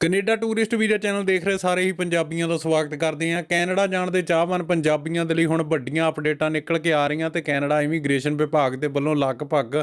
Canada tourist visa channel ਦੇਖ ਰਹੇ ਸਾਰੇ ਹੀ ਪੰਜਾਬੀਆਂ ਦਾ ਸਵਾਗਤ ਕਰਦੇ ਹਾਂ। ਕੈਨੇਡਾ ਜਾਣ ਦੇ ਚਾਹਵਾਨ ਪੰਜਾਬੀਆਂ ਦੇ ਲਈ ਹੁਣ ਵੱਡੀਆਂ ਅਪਡੇਟਾਂ ਨਿਕਲ ਕੇ ਆ ਰਹੀਆਂ ਤੇ ਕੈਨੇਡਾ ਇਮੀਗ੍ਰੇਸ਼ਨ ਵਿਭਾਗ ਦੇ ਵੱਲੋਂ ਲਗਭਗ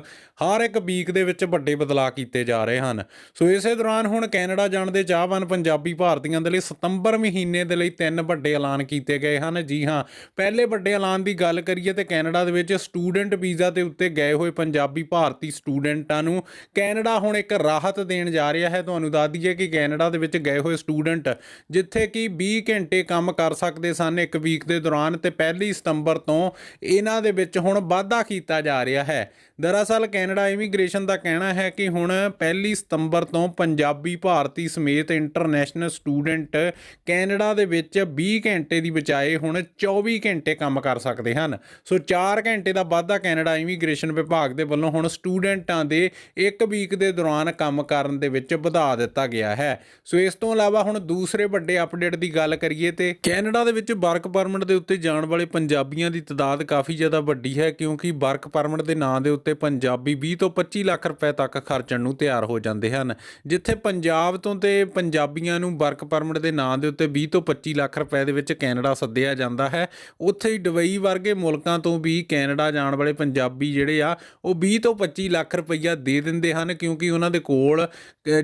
ਹਰ ਇੱਕ ਵੀਕ ਦੇ ਵਿੱਚ ਵੱਡੇ ਬਦਲਾਅ ਕੀਤੇ ਜਾ ਰਹੇ ਹਨ। ਸੋ ਇਸੇ ਦੌਰਾਨ ਹੁਣ ਕੈਨੇਡਾ ਜਾਣ ਦੇ ਚਾਹਵਾਨ ਪੰਜਾਬੀ ਭਾਰਤੀਆਂ ਦੇ ਲਈ ਸਤੰਬਰ ਮਹੀਨੇ ਦੇ ਲਈ ਤਿੰਨ ਵੱਡੇ ਐਲਾਨ ਕੀਤੇ ਗਏ ਹਨ। ਜੀ ਹਾਂ, ਪਹਿਲੇ ਵੱਡੇ ਐਲਾਨ ਦੀ ਗੱਲ ਕਰੀਏ ਤੇ ਕੈਨੇਡਾ ਦੇ ਵਿੱਚ ਸਟੂਡੈਂਟ ਵੀਜ਼ਾ ਦੇ ਉੱਤੇ ਗਏ ਹੋਏ ਪੰਜਾਬੀ ਭਾਰਤੀ ਸਟੂਡੈਂਟਾਂ ਨੂੰ ਕੈਨੇਡਾ ਹੁਣ ਇੱਕ ਰਾਹਤ ਦੇਣ ਜਾ ਰਿਹਾ ਹੈ। ਤੁਹਾਨੂੰ ਦੱਸ ਦਈਏ ਕਿ ਕੈਨੇਡਾ ਦੇ ਵਿੱਚ ਗਏ ਹੋਏ ਸਟੂਡੈਂਟ, ਜਿੱਥੇ ਕਿ 20 ਘੰਟੇ ਕੰਮ ਕਰ ਸਕਦੇ ਸਨ ਇੱਕ ਵੀਕ ਦੇ ਦੌਰਾਨ ਤੇ ਪਹਿਲੀ ਸਤੰਬਰ ਤੋਂ ਇਹਨਾਂ ਦੇ ਵਿੱਚ ਹੁਣ ਵਾਧਾ ਕੀਤਾ ਜਾ ਰਿਹਾ ਹੈ। ਦਰਅਸਲ ਕੈਨੇਡਾ ਇਮੀਗ੍ਰੇਸ਼ਨ ਦਾ ਕਹਿਣਾ ਹੈ ਕਿ ਹੁਣ ਪਹਿਲੀ ਸਤੰਬਰ ਤੋਂ ਪੰਜਾਬੀ ਭਾਰਤੀ ਸਮੇਤ ਇੰਟਰਨੈਸ਼ਨਲ ਸਟੂਡੈਂਟ ਕੈਨੇਡਾ ਦੇ ਵਿੱਚ 20 ਘੰਟੇ ਦੀ ਬਜਾਏ ਹੁਣ 24 ਘੰਟੇ ਕੰਮ ਕਰ ਸਕਦੇ ਹਨ। ਸੋ 4 ਘੰਟੇ ਦਾ ਵਾਧਾ ਕੈਨੇਡਾ ਇਮੀਗ੍ਰੇਸ਼ਨ ਵਿਭਾਗ ਦੇ ਵੱਲੋਂ ਹੁਣ ਸਟੂਡੈਂਟਾਂ ਦੇ ਇੱਕ ਵੀਕ ਦੇ ਦੌਰਾਨ ਕੰਮ ਕਰਨ ਦੇ ਵਿੱਚ ਵਧਾ ਦਿੱਤਾ ਗਿਆ ਹੈ। ਸੋ ਇਸ ਤੋਂ ਇਲਾਵਾ ਹੁਣ ਦੂਸਰੇ ਵੱਡੇ ਅਪਡੇਟ ਦੀ ਗੱਲ ਕਰੀਏ ਤੇ ਕੈਨੇਡਾ ਦੇ ਵਿੱਚ ਵਰਕ ਪਰਮਿਟ ਦੇ ਉੱਤੇ ਜਾਣ ਵਾਲੇ ਪੰਜਾਬੀਆਂ ਦੀ ਤਾਦਾਦ ਕਾਫੀ ਜ਼ਿਆਦਾ ਵੱਡੀ ਹੈ ਕਿਉਂਕਿ ਵਰਕ ਪਰਮਿਟ ਦੇ ਨਾਂ ਦੇ ਉੱਤੇ ਪੰਜਾਬੀ 20 ਤੋਂ 25 ਲੱਖ ਰੁਪਏ ਤੱਕ ਖਰਚਣ ਨੂੰ ਤਿਆਰ ਹੋ ਜਾਂਦੇ ਹਨ, ਜਿੱਥੇ ਪੰਜਾਬ ਤੋਂ ਤੇ ਪੰਜਾਬੀਆਂ ਨੂੰ ਵਰਕ ਪਰਮਿਟ ਦੇ ਨਾਂ ਦੇ ਉੱਤੇ 20 ਤੋਂ 25 ਲੱਖ ਰੁਪਏ ਦੇ ਵਿੱਚ ਕੈਨੇਡਾ ਸੱਦਿਆ ਜਾਂਦਾ ਹੈ। ਉੱਥੇ ਹੀ ਦੁਬਈ ਵਰਗੇ ਮੁਲਕਾਂ ਤੋਂ ਵੀ ਕੈਨੇਡਾ ਜਾਣ ਵਾਲੇ ਪੰਜਾਬੀ ਜਿਹੜੇ ਆ, ਉਹ 20 ਤੋਂ 25 ਲੱਖ ਰੁਪਈਆ ਦੇ ਦਿੰਦੇ ਹਨ ਕਿਉਂਕਿ ਉਹਨਾਂ ਦੇ ਕੋਲ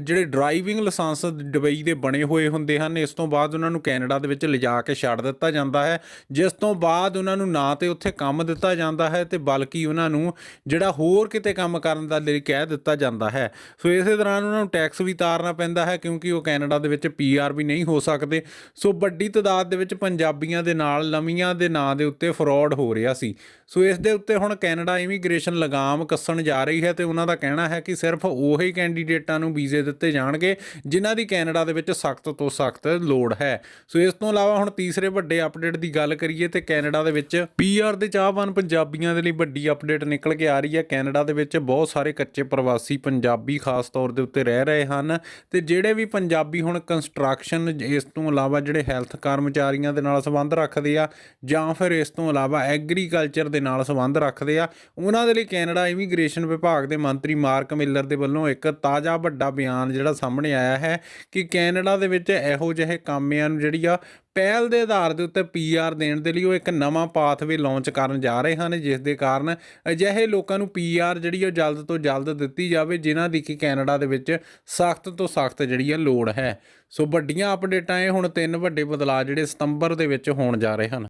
ਜਿਹੜੇ ਡਰਾਈਵਿੰਗ ਲਾਇਸੈਂਸ ਦੁਬਈ ਦੇ ਬਣੇ ਹੋਏ ਹੁੰਦੇ ਹਨ। ਇਸ ਤੋਂ ਬਾਅਦ ਉਹਨਾਂ ਨੂੰ ਕੈਨੇਡਾ ਦੇ ਵਿੱਚ ਲਿਜਾ ਕੇ ਛੱਡ ਦਿੱਤਾ ਜਾਂਦਾ ਹੈ। ਜਿਸ ਤੋਂ ਬਾਅਦ ਉਹਨਾਂ ਨੂੰ ਨਾ ਤੇ ਉੱਥੇ ਕੰਮ ਦਿੱਤਾ ਜਾਂਦਾ ਹੈ ਤੇ ਬਲਕਿ ਉਹਨਾਂ ਨੂੰ ਜਿਹੜਾ ਹੋਰ ਕਿਤੇ ਕੰਮ ਕਰਨ ਦਾ ਲਈ ਕਹਿ ਦਿੱਤਾ ਜਾਂਦਾ ਹੈ। ਸੋ ਇਸੇ ਦੌਰਾਨ ਉਹਨਾਂ ਨੂੰ ਟੈਕਸ ਵੀ ਤਾਰਨਾ ਪੈਂਦਾ ਹੈ ਕਿਉਂਕਿ ਉਹ ਕੈਨੇਡਾ ਦੇ ਵਿੱਚ ਪੀਆਰ ਵੀ ਨਹੀਂ ਹੋ ਸਕਦੇ। ਸੋ ਵੱਡੀ ਤਾਦਾਦ ਦੇ ਵਿੱਚ ਪੰਜਾਬੀਆਂ ਦੇ ਨਾਲ ਲੰਮੀਆਂ ਦੇ ਨਾਂ ਦੇ ਉੱਤੇ ਫਰਾਡ ਹੋ ਰਿਹਾ ਸੀ। ਸੋ ਇਸ ਦੇ ਉੱਤੇ ਹੁਣ ਕੈਨੇਡਾ ਇਮੀਗ੍ਰੇਸ਼ਨ ਲਗਾਮ ਕੱਸਣ ਜਾ ਰਹੀ ਹੈ ਤੇ ਉਹਨਾਂ ਦਾ ਕਹਿਣਾ ਹੈ ਕਿ ਸਿਰਫ ਉਹੀ ਕੈਂਡੀਡੇਟਾਂ ਨੂੰ ਵੀਜ਼ੇ ਦਿੱਤੇ ਜਾਣਗੇ ਜਿਨ੍ਹਾਂ ਦੀ ਕੈਨੇਡਾ ਦੇ ਵਿੱਚ ਸਖਤ ਤੋਂ ਸਖਤ ਲੋੜ ਹੈ। ਸੋ ਇਸ ਤੋਂ ਇਲਾਵਾ ਹੁਣ ਤੀਸਰੇ ਵੱਡੇ ਅਪਡੇਟ ਦੀ ਗੱਲ ਕਰੀਏ ਤੇ ਕੈਨੇਡਾ ਦੇ ਵਿੱਚ ਪੀਆਰ ਦੇ ਚਾਹਵਾਨ ਪੰਜਾਬੀਆਂ ਦੇ ਲਈ ਵੱਡੀ ਅਪਡੇਟ ਨਿਕਲ ਕੇ ਆ ਰਹੀ ਹੈ। ਕੈਨੇਡਾ ਦੇ ਵਿੱਚ ਬਹੁਤ ਸਾਰੇ ਕੱਚੇ ਪ੍ਰਵਾਸੀ ਪੰਜਾਬੀ ਖਾਸ ਤੌਰ ਦੇ ਉੱਤੇ ਰਹਿ ਰਹੇ ਹਨ ਤੇ ਜਿਹੜੇ ਵੀ ਪੰਜਾਬੀ ਹੁਣ ਕੰਸਟਰਕਸ਼ਨ ਇਸ ਤੋਂ ਇਲਾਵਾ ਜਿਹੜੇ ਹੈਲਥ ਕਰਮਚਾਰੀਆਂ ਦੇ ਨਾਲ ਸੰਬੰਧ ਰੱਖਦੇ ਆ ਜਾਂ ਫਿਰ ਇਸ ਤੋਂ ਇਲਾਵਾ ਐਗਰੀਕਲਚਰ ਦੇ ਨਾਲ ਸੰਬੰਧ ਰੱਖਦੇ ਆ, ਉਹਨਾਂ ਦੇ ਲਈ ਕੈਨੇਡਾ ਇਮੀਗ੍ਰੇਸ਼ਨ ਵਿਭਾਗ ਦੇ ਮੰਤਰੀ ਮਾਰਕ ਮਿਲਰ ਦੇ ਵੱਲੋਂ ਇੱਕ ਤਾਜ਼ਾ ਵੱਡਾ ਬਿਆਨ ਜਿਹੜਾ ਸਾਹਮਣੇ ਆਇਆ ਹੈ ਕਿ ਕੈਨੇਡਾ ਦੇ ਵਿੱਚ ਇਹੋ ਜਿਹੇ ਕਾਮਿਆਂ ਨੂੰ ਜਿਹੜੀ ਆ ਪਹਿਲ ਦੇ ਆਧਾਰ ਦੇ ਉੱਤੇ ਪੀਆਰ ਦੇਣ ਦੇ ਲਈ ਉਹ ਇੱਕ ਨਵਾਂ ਪਾਥਵੇ ਲਾਂਚ ਕਰਨ ਜਾ ਰਹੇ ਹਨ, ਜਿਸ ਦੇ ਕਾਰਨ ਅਜਿਹੇ ਲੋਕਾਂ ਨੂੰ ਪੀਆਰ ਜਿਹੜੀ ਉਹ ਜਲਦ ਤੋਂ ਜਲਦ ਦਿੱਤੀ ਜਾਵੇ, ਜਿਨ੍ਹਾਂ ਦੀ ਕਿ ਕੈਨੇਡਾ ਦੇ ਵਿੱਚ ਸਖਤ ਤੋਂ ਸਖਤ ਜਿਹੜੀ ਆ ਲੋੜ ਹੈ। ਸੋ ਵੱਡੀਆਂ ਅਪਡੇਟਾਂ ਇਹ ਹੁਣ ਤਿੰਨ ਵੱਡੇ ਬਦਲਾਅ ਜਿਹੜੇ ਸਤੰਬਰ ਦੇ ਵਿੱਚ ਹੋਣ ਜਾ ਰਹੇ ਹਨ।